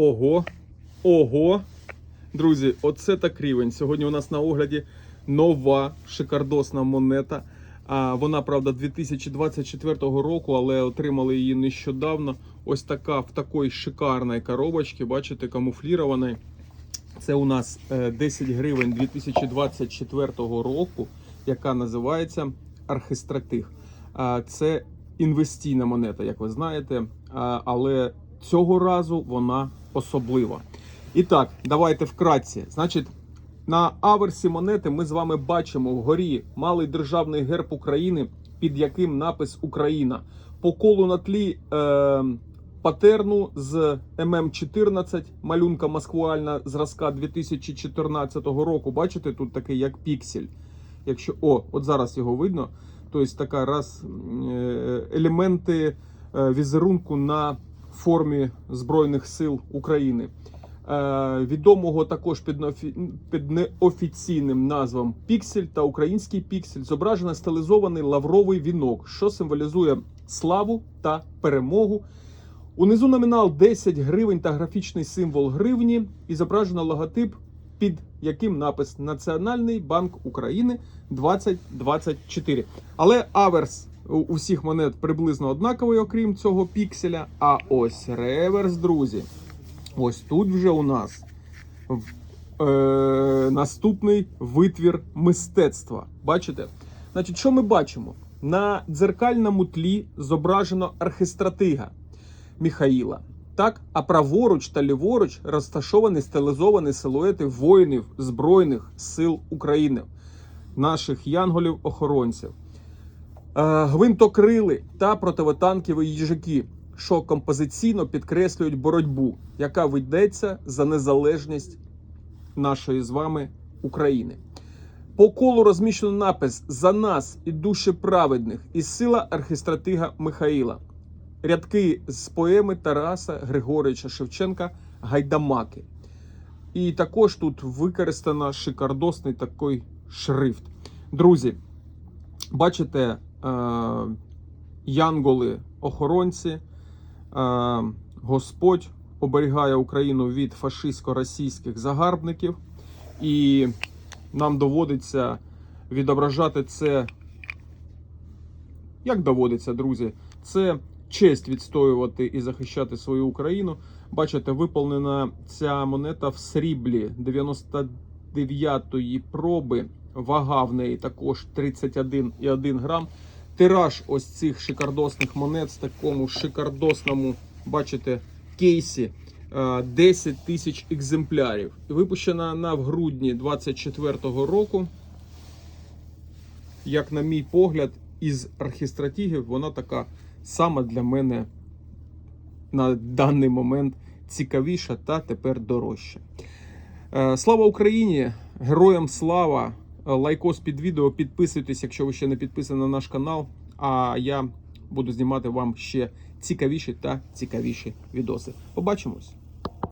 Ого, ого. Друзі, оце так рівень. Сьогодні у нас на огляді нова шикардосна монета. Вона, правда, 2024 року, але отримали її нещодавно. Ось така в такій шикарній коробочці, бачите, камуфлірованій. Це у нас е, 10 гривень 2024 року, яка називається Архистратиг. Це інвестійна монета, як ви знаєте, але цього разу вона особлива. І так, давайте вкратці. Значить, на аверсі монети ми з вами бачимо вгорі малий державний герб України, під яким напис Україна. По колу на тлі е, патерну з ММ14, малюнка маскуальна зразка 2014 року. Бачите, тут такий як піксель. Якщо о, от зараз його видно. Тобто така раз е, елементи е, візерунку на формі Збройних сил України. Е, відомого також під, неофіційним назвом Піксель та український піксель зображено стилізований лавровий вінок, що символізує славу та перемогу. Унизу номінал 10 гривень та графічний символ гривні і зображено логотип, під яким напис Національний банк України 2024. Але аверс у всіх монет приблизно однаковий, окрім цього пікселя. А ось реверс, друзі. Ось тут вже у нас е, наступний витвір мистецтва. Бачите? Значить, що ми бачимо? На дзеркальному тлі зображено архистратига Міхаїла. Так, а праворуч та ліворуч розташовані стилізовані силуети воїнів Збройних сил України, наших янголів-охоронців. Е, гвинтокрили та противотанкові їжаки, що композиційно підкреслюють боротьбу, яка ведеться за незалежність нашої з вами України. По колу розміщено напис За нас і душі праведних і сила архістратига Михаїла. Рядки з поеми Тараса Григоровича Шевченка Гайдамаки. І також тут використано шикардосний такий шрифт. Друзі, бачите, янголи-охоронці, е, Господь оберігає Україну від фашистсько-російських загарбників, і нам доводиться відображати це. Як доводиться, друзі? Це честь відстоювати і захищати свою Україну. Бачите, виповнена ця монета в сріблі 99-ї проби. Вага в неї також 31,1 грам. Тираж ось цих шикардосних монет в такому шикардосному, бачите, кейсі е, 10 тисяч екземплярів. Випущена вона в грудні 24-го року. Як на мій погляд, із архістратігів вона така сама для мене на даний момент цікавіша та тепер дорожча. Е, Слава Україні! Героям слава! Е, Лайкос під відео, підписуйтесь, якщо ви ще не підписані на наш канал. А я буду знімати вам ще цікавіші та цікавіші відоси. Побачимось!